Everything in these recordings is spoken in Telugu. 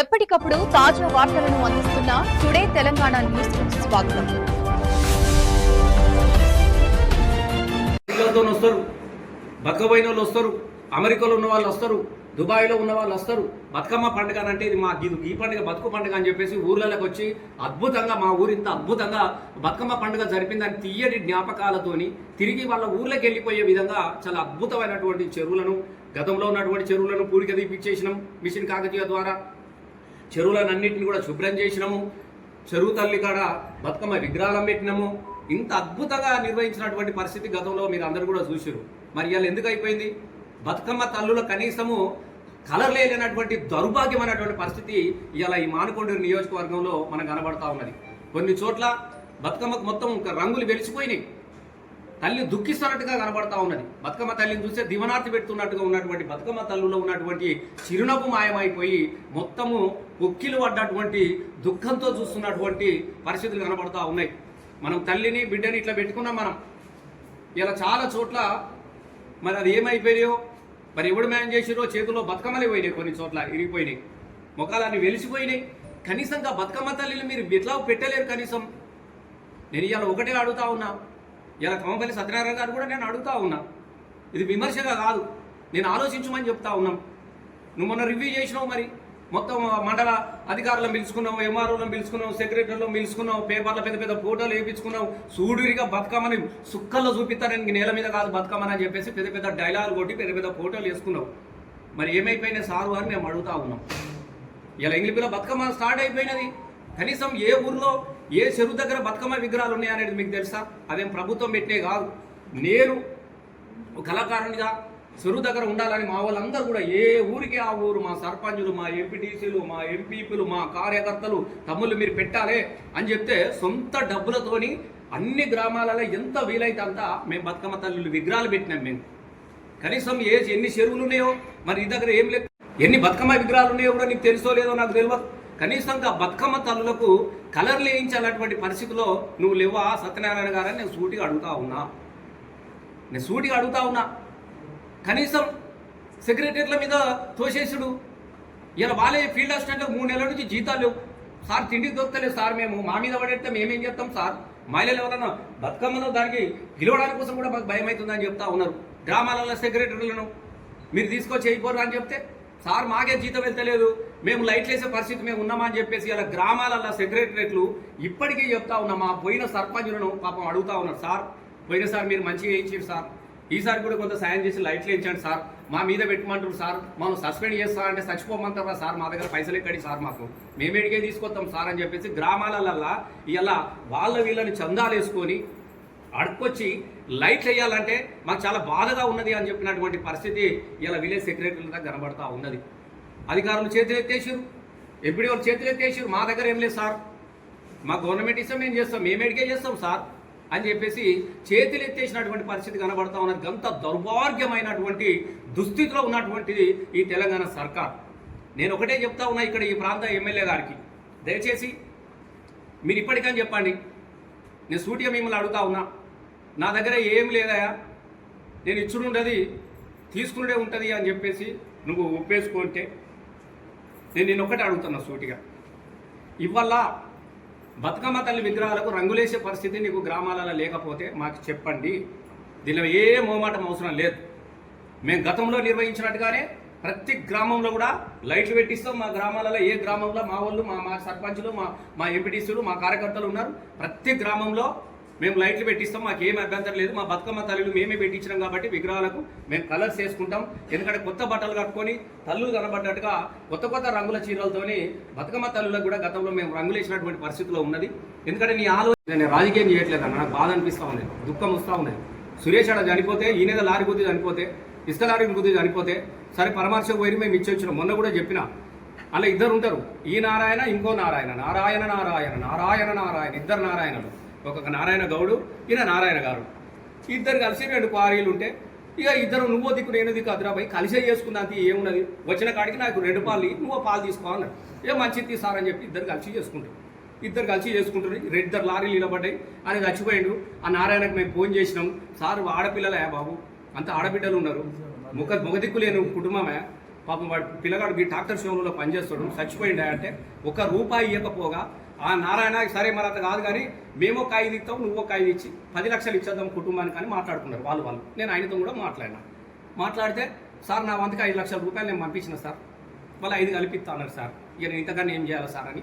ఎప్పటికప్పుడు తాజా వార్తలను అందిస్తున్న టుడే తెలంగాణ న్యూస్ స్వాగతం. వస్తారు బతకపోయిన వాళ్ళు వస్తారు అమెరికాలో ఉన్న వాళ్ళు వస్తారు దుబాయ్లో ఉన్న వాళ్ళు వస్తారు. బతుకమ్మ పండుగ అని అంటే ఇది మా ఇది ఈ పండుగ బతుకు పండుగ అని చెప్పేసి ఊర్లలోకి వచ్చి అద్భుతంగా మా ఊరు ఇంత అద్భుతంగా బతుకమ్మ పండుగ జరిపిందని తీయని జ్ఞాపకాలతోని తిరిగి వాళ్ళ ఊర్లోకి వెళ్ళిపోయే విధంగా చాలా అద్భుతమైనటువంటి చెరువులను గతంలో ఉన్నటువంటి చెరువులను పూడిక తీపిచ్చేసినాం మిషన్ కాకతీయ ద్వారా. చెరువులన్నింటిని కూడా శుభ్రం చేసినాము. చెరువు తల్లి కాడ బతుకమ్మ విగ్రహాలు పెట్టినాము. ఇంత అద్భుతంగా నిర్వహించినటువంటి పరిస్థితి గతంలో మీరు అందరూ కూడా చూసారు మరి ఇవాళ ఎందుకు అయిపోయింది? బతుకమ్మ తల్లుల కనీసము కలర్ లేనటువంటి దౌర్భాగ్యమైనటువంటి పరిస్థితి ఇవాళ ఈ మానకొండూరు నియోజకవర్గంలో మనకు కనబడతా ఉన్నది. కొన్ని చోట్ల బతుకమ్మకు మొత్తం రంగులు వెలిసిపోయినాయి. తల్లి దుఃఖిస్తున్నట్టుగా కనబడతా ఉన్నది. బతుకమ్మ తల్లిని చూస్తే దివనార్తి పెడుతున్నట్టుగా ఉన్నటువంటి బతుకమ్మ తల్లులో ఉన్నటువంటి చిరునవ్వు మాయమైపోయి మొత్తము పొక్కిలు పడ్డటువంటి దుఃఖంతో చూస్తున్నటువంటి పరిస్థితులు కనబడతా ఉన్నాయి. మనం తల్లిని బిడ్డని ఇట్లా పెట్టుకున్నాం మనం. ఇలా చాలా చోట్ల మరి అది ఏమైపోయాయో మరి ఎవడు మ్యాన్ చేసిరో చేతిలో బతుకమ్మలే పోయినాయి కొన్ని చోట్ల ఇరిగిపోయినాయి. ముఖాలన్నీ వెలిసిపోయినాయి. కనీసంగా బతుకమ్మ తల్లిని మీరు ఎట్లా పెట్టలేరు కనీసం? నేను ఇవాళ ఒకటే అడుగుతా ఉన్నా. ఇలా కమ్మపల్లి సత్యనారాయణ గారు కూడా నేను అడుగుతా ఉన్నా. ఇది విమర్శగా కాదు. నేను ఆలోచించమని చెప్తా ఉన్నాం. నువ్వు మొన్న రివ్యూ చేసినావు మరి. మొత్తం మండల అధికారులను పిలుచుకున్నావు ఎంఆర్ఓలను పిలుచుకున్నావు సెక్రటరీలను పిలుచుకున్నావు పేపర్ల పెద్ద పెద్ద ఫోటోలు వేయించుకున్నావు. సూడురిగా బతుకమ్మని సుక్కల్లో చూపిస్తానని నేల మీద కాదు బతుకమ్మని అని చెప్పేసి పెద్ద పెద్ద డైలాగులు కొట్టి పెద్ద పెద్ద ఫోటోలు వేసుకున్నావు. మరి ఏమైపోయినాయి సారు అని మేము అడుగుతా ఉన్నాం. ఇలా ఇంగ్లీపిలో బతుకమ్మ స్టార్ట్ అయిపోయినది. కనీసం ఏ ఊర్లో ఏ చెరువు దగ్గర బతుకమ్మ విగ్రహాలు ఉన్నాయనేది మీకు తెలుసా? అదేం ప్రభుత్వం పెట్టే కాదు. నేను ఒక కళాకారునిగా చెరువు దగ్గర ఉండాలని మా వాళ్ళందరూ కూడా ఏ ఊరికి ఆ ఊరు మా సర్పంచులు మా ఎంపీటీసీలు మా ఎంపీపీలు మా కార్యకర్తలు తమ్ముళ్ళు మీరు పెట్టాలి అని చెప్తే సొంత డబ్బులతోని అన్ని గ్రామాలలో ఎంత వీలైతే అంత మేము బతుకమ్మ తల్లులు విగ్రహాలు పెట్టినాం మేము. కనీసం ఏ ఎన్ని చెరువులు ఉన్నాయో మరి ఈ దగ్గర ఏం లేదు ఎన్ని బతుకమ్మ విగ్రహాలు ఉన్నాయో కూడా నీకు తెలుసో లేదో నాకు తెలియదు కనీసంగా బతుకమ్మ తల్లులకు కలర్లు వేయించాలన్నటువంటి పరిస్థితిలో నువ్వు లేవా? సత్యనారాయణ గారని నేను సూటిగా అడుగుతా ఉన్నా. నేను సూటిగా అడుగుతా ఉన్నా. కనీసం సెక్రటరీల మీద తోసేసుడు. ఇలా వాళ్ళే ఫీల్డ్ అసిస్టెంట్లకు మూడు నెలల నుంచి జీతాలు లేవు. సార్ తిండికి దొరకలేదు సార్ మేము. మా మీద పడేస్తే మేమేం చేస్తాం సార్? మహిళలు ఎవరన్నా బతుకమ్మలో దానికి గెలవడానికి కోసం కూడా మాకు భయం అవుతుందని చెప్తా ఉన్నారు. గ్రామాలలో సెక్రటరీలను మీరు తీసుకొచ్చి అయిపోరు అని చెప్తే సార్ మాకే జీతం వెళ్తలేదు. మేము లైట్లు వేసే పరిస్థితి మేము ఉన్నామా అని చెప్పేసి ఇలా గ్రామాలలో సెక్రటరేట్లు ఇప్పటికే చెప్తా ఉన్నాం మా పోయిన సర్పంచులను పాపం అడుగుతా ఉన్నారు. సార్ పోయినసారి మీరు మంచిగా వేయించారు సార్. ఈసారి కూడా కొంత సాయం చేసి లైట్లు వేయించండి సార్. మా మీద పెట్టమంటారు సార్. మనం సస్పెండ్ చేస్తా అంటే చచ్చిపోమంటారా సార్? మా దగ్గర పైసలు ఎక్కడి సార్ మాకు? మేమేడికే తీసుకొస్తాం సార్ అని చెప్పేసి గ్రామాలల్లా ఇలా వాళ్ళ వీళ్ళని చందాలు వేసుకొని అడుక్కొచ్చి లైట్లు వేయాలంటే మాకు చాలా బాధగా ఉన్నది అని చెప్పినటువంటి పరిస్థితి ఇలా విలేజ్ సెక్రటరీల కనబడతా ఉన్నది. అధికారులు చేతులు ఎత్తేసారు ఎప్పుడు వాళ్ళు చేతులు ఎత్తేసారు మా దగ్గర ఏం లేదు సార్. మా గవర్నమెంట్ ఇస్తాం మేము చేస్తాం. మేమేడికే చేస్తాం సార్ అని చెప్పేసి చేతులు ఎత్తేసినటువంటి పరిస్థితి కనబడతా ఉన్నది. గంత దౌర్భాగ్యమైనటువంటి దుస్థితిలో ఉన్నటువంటిది ఈ తెలంగాణ సర్కార్. నేను ఒకటే చెప్తా ఉన్నా ఇక్కడ ఈ ప్రాంత ఎమ్మెల్యే గారికి. దయచేసి మీరు ఇప్పటికని చెప్పండి. నేను సూటిగా మిమ్మల్ని అడుగుతా ఉన్నా. నా దగ్గర ఏం లేదయా నేను ఇచ్చుడుండది తీసుకునే ఉంటుంది అని చెప్పేసి నువ్వు ఒప్పేసుకుంటే నేను నేను ఒకటి అడుగుతున్నా సూటిగా. ఇవల్ల బతుకమ్మ తల్లి విగ్రహాలకు రంగులేసే పరిస్థితి నీకు గ్రామాలలో లేకపోతే మాకు చెప్పండి. దీనిలో ఏ మోమాటం అవసరం లేదు. మేము గతంలో నిర్వహించినట్టుగానే ప్రతి గ్రామంలో కూడా లైట్లు పెట్టిస్తాం. మా గ్రామాలలో ఏ గ్రామంలో మా వాళ్ళు మా మా సర్పంచులు మా మా ఎంపీటీసీలు మా కార్యకర్తలు ఉన్నారు. ప్రతి గ్రామంలో మేము లైట్లు పెట్టిస్తాం మాకు ఏం అభ్యంతరం లేదు. మా బతుకమ్మ తల్లులు మేమే పెట్టించినాం కాబట్టి విగ్రహాలకు మేము కలర్స్ వేసుకుంటాం. ఎందుకంటే కొత్త బట్టలు కట్టుకొని తల్లులు కనబడ్డట్టుగా కొత్త కొత్త రంగుల చీరలతోని బతుకమ్మ తల్లులకు కూడా గతంలో మేము రంగులు వేసినటువంటి పరిస్థితిలో ఉన్నది. ఎందుకంటే నీ ఆలోచన నేను రాజకీయం చేయట్లేదు అన్న నాకు బాధ అనిపిస్తూ ఉంది దుఃఖం వస్తూ ఉన్నది. సురేష్ అడ చనిపోతే ఈయన లారీ గుద్ది చనిపోతే ఇసుక లారీ గుద్ది చనిపోతే సరే పరామర్శకు పోయి మేము ఇచ్చి వచ్చినాం. మొన్న కూడా చెప్పిన. అలా ఇద్దరు ఉంటారు. ఈ నారాయణ ఇంకో నారాయణ నారాయణ నారాయణ నారాయణ నారాయణ ఇద్దరు నారాయణలు. ఒక నారాయణ గౌడు ఈయన నారాయణ గారు. ఇద్దరు కలిసి రెండు క్వారీలు ఉంటే ఇక ఇద్దరు నువ్వో దిక్కు నేను దిక్కు అదిరాబాయి కలిసే చేసుకున్నాంత ఏమున్నది? వచ్చిన కాడికి నాకు రెండు పాలు నువ్వు పాలు తీసుకో అన్నాడు ఏ మంచిది తీసారని చెప్పి ఇద్దరు కలిసి చేసుకుంటారు. ఇద్దరు కలిసి చేసుకుంటారు ఇద్దరు లారీలు నిలబడ్డాయి. ఆయన చచ్చిపోయిండు. ఆ నారాయణకు మేము ఫోన్ చేసినాం. సార్ ఆడపిల్లలే బాబు. అంత ఆడబిడ్డలు ఉన్నారు. ముఖ ముఖదిక్కు లేని కుటుంబమే. పాపం వాడు పిల్లగాడు డాక్టర్ ట్రాక్టర్ షోరూంలో పనిచేస్తాడు. చచ్చిపోయిండా అంటే ఒక రూపాయి ఇవ్వకపోగా ఆ నారాయణ సరే మరి అంత కాదు కానీ మేము ఒక ఐదు ఇస్తాం నువ్వు ఒక ఐదు ఇచ్చి పది లక్షలు ఇచ్చేద్దాం కుటుంబానికి అని మాట్లాడుకున్నారు వాళ్ళు వాళ్ళు. నేను ఆయనతో కూడా మాట్లాడినా. మాట్లాడితే సార్ నా వంతకి ఐదు లక్షల రూపాయలు నేను పంపించిన సార్. వాళ్ళు ఐదు కలిపిస్తా అన్నారు సార్. ఇక నేను ఇంతకన్నా ఏం చేయాలి సార్ అని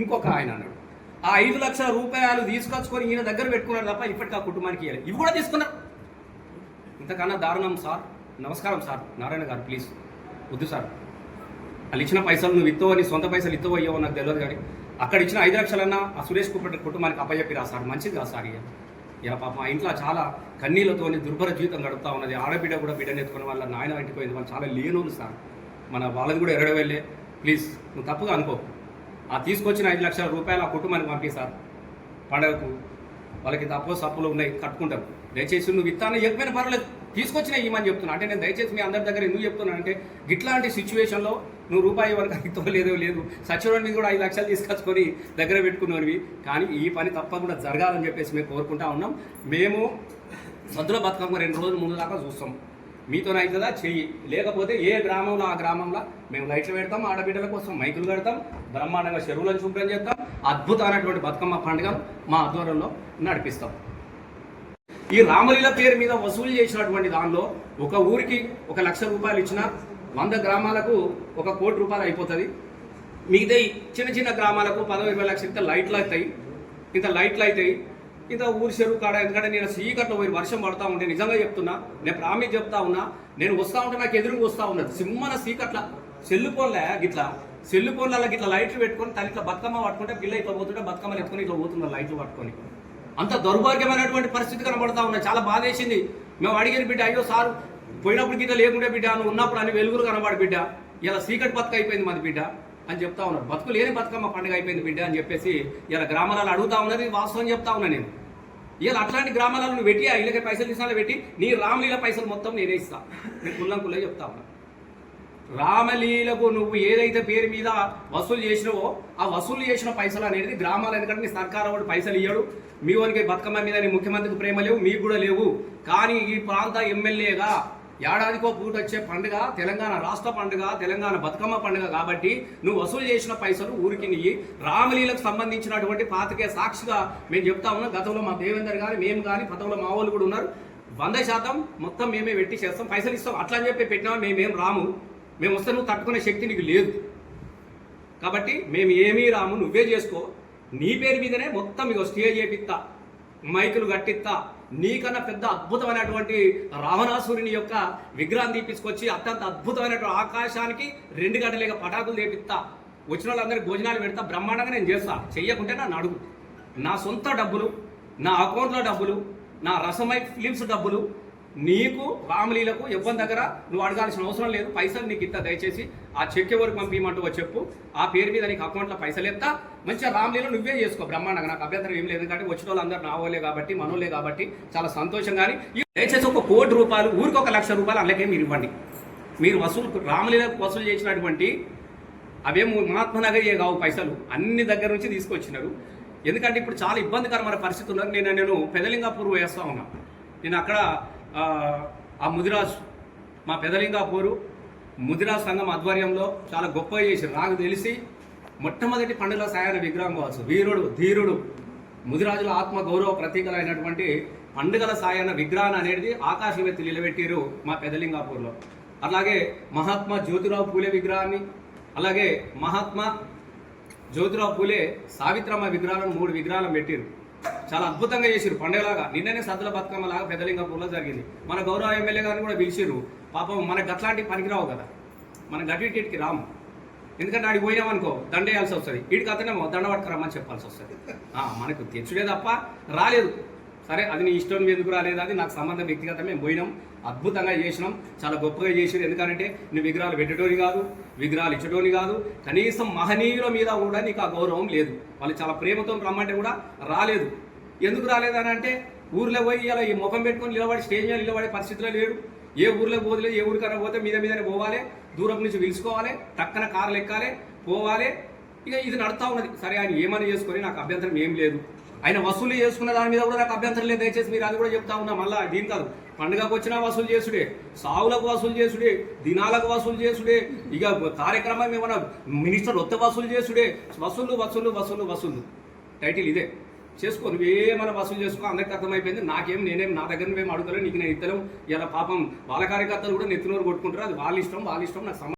ఇంకొక ఆయన అన్నాడు. ఆ ఐదు లక్షల రూపాయలు తీసుకొచ్చుకొని ఈయన దగ్గర పెట్టుకున్నారు తప్ప ఇప్పటికీ ఆ కుటుంబానికి ఇవ్వాలి ఇవి కూడా తీసుకున్నారు ఇంతకన్నా దారుణం సార్. నమస్కారం సార్. నారాయణ గారు ప్లీజ్. వద్దు సార్. వాళ్ళు ఇచ్చిన పైసలు నువ్వు ఇస్తావో నీ సొంత పైసలు ఇస్తావో అయ్యో నాకు తెలియదు కానీ అక్కడ ఇచ్చిన ఐదు లక్షలన్నా ఆ సురేష్ కుప్పటి కుటుంబానికి అప్పచెప్పిరా సార్ మంచిది కాదు సార్ ఇక ఇలా పాపం ఆ ఇంట్లో చాలా కన్నీళ్ళతోని దుర్భర జీవితం గడుపుతా ఉన్నది. ఆడబిడ్డ కూడా బిడ్డ ఎత్తుకుని వాళ్ళ నాయన ఇంటికి పోయింది. వాళ్ళు చాలా లేనోళ్ళు సార్. మన వాళ్ళని కూడా ఎరడ వెళ్ళే ప్లీజ్ నువ్వు తప్పుగా అనుకో. ఆ తీసుకొచ్చిన ఐదు లక్షల రూపాయలు ఆ కుటుంబానికి పంపి సార్. పండగకు వాళ్ళకి తప్పో సప్పులు ఉన్నాయి కట్టుకుంటారు. దయచేసి నువ్వు ఇస్తాను ఇవ్వకపోయినా పర్వాలేదు. తీసుకొచ్చిన ఇవ్వమని చెప్తున్నా. అంటే నేను దయచేసి మీ అందరి దగ్గర ఎందుకు చెప్తున్నాను అంటే ఇట్లాంటి సిచ్యువేషన్లో నువ్వు రూపాయి వరకు ఇస్తో లేదో లేదు. సచివాలయం కూడా ఐదు లక్షలు తీసుకొచ్చుకొని దగ్గర పెట్టుకున్నవి కానీ ఈ పని తప్పకుండా జరగాలని చెప్పేసి మేము కోరుకుంటా ఉన్నాం. మేము సద్దుల బతుకమ్మ రెండు రోజుల ముందు దాకా చూస్తాం. మీతో అవుతుందా? చెయ్యి. లేకపోతే ఏ గ్రామంలో ఆ గ్రామంలో మేము లైట్లు పెడతాం ఆడబిడ్డల కోసం మైకులు పెడతాం బ్రహ్మాండంగా చెరువులను శుభ్రం చేస్తాం అద్భుతమైనటువంటి బతుకమ్మ పండుగ మా ఆధ్వర్యంలో నడిపిస్తాం. ఈ రామలీల పేరు మీద వసూలు చేసినటువంటి దానిలో ఒక ఊరికి ఒక లక్ష రూపాయలు ఇచ్చిన వంద గ్రామాలకు ఒక కోటి రూపాయలు అయిపోతుంది. మిగతా చిన్న చిన్న గ్రామాలకు పదవి ఇరవై లక్షలు ఇంత లైట్లు అవుతాయి. ఇంత లైట్లు అవుతాయి. ఇంత ఊరి చెరువు కాడ ఎందుకంటే నేను సీకట్లో పోయి వర్షం పడతా ఉంటే నిజంగా చెప్తున్నా నేను ప్రామిస్ చెప్తా ఉన్నా నేను వస్తా ఉంటే నాకు ఎదురుగా వస్తా ఉన్నది. సింహన సీకట్ల సెల్లు ఫోన్లే గిట్లా సెల్లు ఫోన్లలో గిట్లా లైట్లు పెట్టుకొని తన ఇట్లా బతుకమ్మ పట్టుకుంటే పిల్ల ఇట్లా పోతుంటే బతుకమ్మలు ఎత్తుకొని ఇట్లా పోతున్నారు లైట్లు పట్టుకొని. అంత దౌర్భాగ్యమైనటువంటి పరిస్థితి కనబడతా ఉన్నాయి. చాలా బాధ వేసింది మేము అడిగిన బిడ్డ అయ్యో సార్ పోయినప్పుడు గిట్ట లేకుంటే బిడ్డ నువ్వు ఉన్నప్పుడు అని వెలుగులు కనబడి బిడ్డ ఇలా సీకట్ బతుక అయిపోయింది మాది బిడ్డ అని చెప్తా ఉన్నారు. బతుకు లేని బతుకమ్మ పండుగ అయిపోయింది బిడ్డ అని చెప్పేసి ఇలా గ్రామాలలో అడుగుతా ఉన్నది వాస్తవం చెప్తా ఉన్నా నేను. ఇలా అట్లాంటి గ్రామాలలో నువ్వు పెట్టి ఆ ఇళ్ళకి పైసలు ఇస్తాను పెట్టి నీ రామలీల పైసలు మొత్తం నేనే ఇస్తా. నేను కుల్లం కుల్లే చెప్తా ఉన్నా. రామలీలకు నువ్వు ఏదైతే పేరు మీద వసూలు చేసినావో ఆ వసూలు చేసిన పైసలు అనేది గ్రామాలు ఎందుకంటే నీ సర్కారు వాడు పైసలు ఇయ్యడు. మీ వానికి బతుకమ్మ మీద ముఖ్యమంత్రికి ప్రేమ లేవు మీకు కూడా లేవు. కానీ ఈ ప్రాంత ఎమ్మెల్యేగా ఏడాదికో పూట వచ్చే పండుగ తెలంగాణ రాష్ట్ర పండుగ తెలంగాణ బతుకమ్మ పండుగ కాబట్టి నువ్వు వసూలు చేసిన పైసలు ఊరికి నీ రామలీలకు సంబంధించినటువంటి పాతికే సాక్షిగా మేము చెప్తా ఉన్నాం. గతంలో మా దేవేందర్ గారు మేము కానీ గతంలో మా వాళ్ళు కూడా ఉన్నారు. వంద శాతం మొత్తం మేమే పెట్టి చేస్తాం పైసలు ఇస్తాం. అట్లా అని చెప్పి పెట్టినా మేమేం రాము. మేము వస్తే నువ్వు తట్టుకునే శక్తి నీకు లేదు. కాబట్టి మేము ఏమీ రాము నువ్వే చేసుకో. నీ పేరు మీదనే మొత్తం మీకు స్టేజ్ చేపిస్తా మైకులు కట్టిస్తా నీకన్నా పెద్ద అద్భుతమైనటువంటి రావణాసురుని యొక్క విగ్రహం తీపించుకొచ్చి అత్యంత అద్భుతమైనటువంటి ఆకాశానికి రెండు గంటలేక పటాకులు తెపిస్తా వచ్చిన వాళ్ళందరికీ భోజనాలు పెడతా బ్రహ్మాండంగా నేను చేస్తా. చెయ్యకుంటే నా నడుగు నా సొంత డబ్బులు నా అకౌంట్లో డబ్బులు నా రసమై ఫిలిమ్స్ డబ్బులు నీకు రామలీలకు ఇవ్వని దగ్గర నువ్వు అడగాల్సిన అవసరం లేదు. పైసలు నీకు ఇస్తా దయచేసి. ఆ చెక్ ఎవరికి పంపించమంటూ చెప్పు. ఆ పేరు మీద నీకు అకౌంట్లో పైసలు ఎత్తా. మంచిగా రామ్లీలో నువ్వే చేసుకో. బ్రహ్మాండంగా. నాకు అభ్యంతరం ఏం లేదు ఎందుకంటే వచ్చిన వాళ్ళందరూ నావోలే కాబట్టి మనోలే కాబట్టి చాలా సంతోషం కానీ దయచేసి ఒక కోటి రూపాయలు ఊరికి ఒక లక్ష రూపాయలు అందులోకే మీరు ఇవ్వండి. మీరు వసూలు రామలీలకు వసూలు చేసినటువంటి అవే మహాత్మనగర్ కావు పైసలు. అన్ని దగ్గర నుంచి తీసుకొచ్చినారు. ఎందుకంటే ఇప్పుడు చాలా ఇబ్బందికరమైన పరిస్థితి ఉన్నారు నేను నేను పెదలింగాపూర్ వేస్తా ఉన్నా. నేను అక్కడ ఆ, ముదిరాజ్ మా పెదలింగాపూరు ముదిరాజ్ సంఘం ఆధ్వర్యంలో చాలా గొప్పగా చేసి నాకు తెలిసి మొట్టమొదటి పండుగ సాయన విగ్రహం కావచ్చు. వీరుడు ధీరుడు ముదిరాజుల ఆత్మ గౌరవ ప్రతీకలైనటువంటి పండుగల సాయన విగ్రహం అనేది ఆకాశం ఎత్తి నిలబెట్టారు మా పెదలింగాపూర్లో. అలాగే మహాత్మా జ్యోతిరావు పూలే విగ్రహాన్ని అలాగే మహాత్మా జ్యోతిరావు పూలే సావిత్రమ్మ విగ్రహాలను మూడు విగ్రహాలను పెట్టారు చాలా అద్భుతంగా చేసిరు పండుగలాగా. నిన్ననే సద్దుల బతుకమ్మ లాగా పెద్దలింగపూర్లో జరిగింది. మన గౌరవ ఎమ్మెల్యే గారిని కూడా పిలిచిర్రు. పాపం మనకు అట్లాంటి పనికిరావు కదా. మన గట్టికి రాము. ఎందుకంటే ఆడికి పోయినామనుకో దండ వేయాల్సి వస్తుంది. వీడికి అతనేమో దండ పట్టుకురమ్మని చెప్పాల్సి వస్తుంది. మనకు తెచ్చుడే తప్ప రాలేదు. సరే అది నీ ఇష్టం ఎందుకు రాలేదు అది నాకు సంబంధం వ్యక్తిగత మేము పోయినాం అద్భుతంగా చేసినాం చాలా గొప్పగా చేసిరు ఎందుకంటే నువ్వు విగ్రహాలు పెట్టడోని కాదు విగ్రహాలు ఇచ్చడోని కాదు కనీసం మహనీయుల మీద కూడా నీకు ఆ గౌరవం లేదు. వాళ్ళు చాలా ప్రేమతో రమ్మంటే కూడా రాలేదు. ఎందుకు రాలేదని అంటే ఊర్లో పోయి ఇలా ఈ ముఖం పెట్టుకొని నిలబడి స్టేజ్ మీద నిలబడే పరిస్థితిలో లేడు. ఏ ఊర్లో పోదలేదు ఏ ఊరికైనా పోతే మీద మీదనే పోవాలి. దూరం నుంచి పిలుచుకోవాలి టక్కన కార్లు ఎక్కాలి పోవాలి. ఇక ఇది నడుతా ఉన్నది. సరే ఆయన ఏమని చేసుకొని నాకు అభ్యంతరం ఏం లేదు. ఆయన వసూలు చేసుకున్న దాని మీద కూడా నాకు అభ్యంతరం లేదు. దయచేసి మీరు అది కూడా చెప్తా ఉన్నా. మళ్ళీ దీని కాదు. పండుగకు వచ్చినా వసూలు చేసుడే సావులకు వసూలు చేసుడే దినాలకు వసూలు చేసుడే ఇక కార్యక్రమం ఏమన్నా మినిస్టర్ ఒత్త వసూలు చేసుడే వసూలు వసూలు వసూలు వసూలు. టైటిల్ ఇదే. చేసుకో నువ్వేమైనా వసూలు చేసుకో అందరికి అర్థమైపోయింది. నాకేం నేనేం నా దగ్గర నువ్వేం అడుగుతలే నీకు నేను ఇద్దరం ఇలా పాపం వాళ్ళ కార్యకర్తలు కూడా నెత్తినోరు కొట్టుకుంటారు. అది వాళ్ళ ఇష్టం వాళ్ళ ఇష్టం నాకు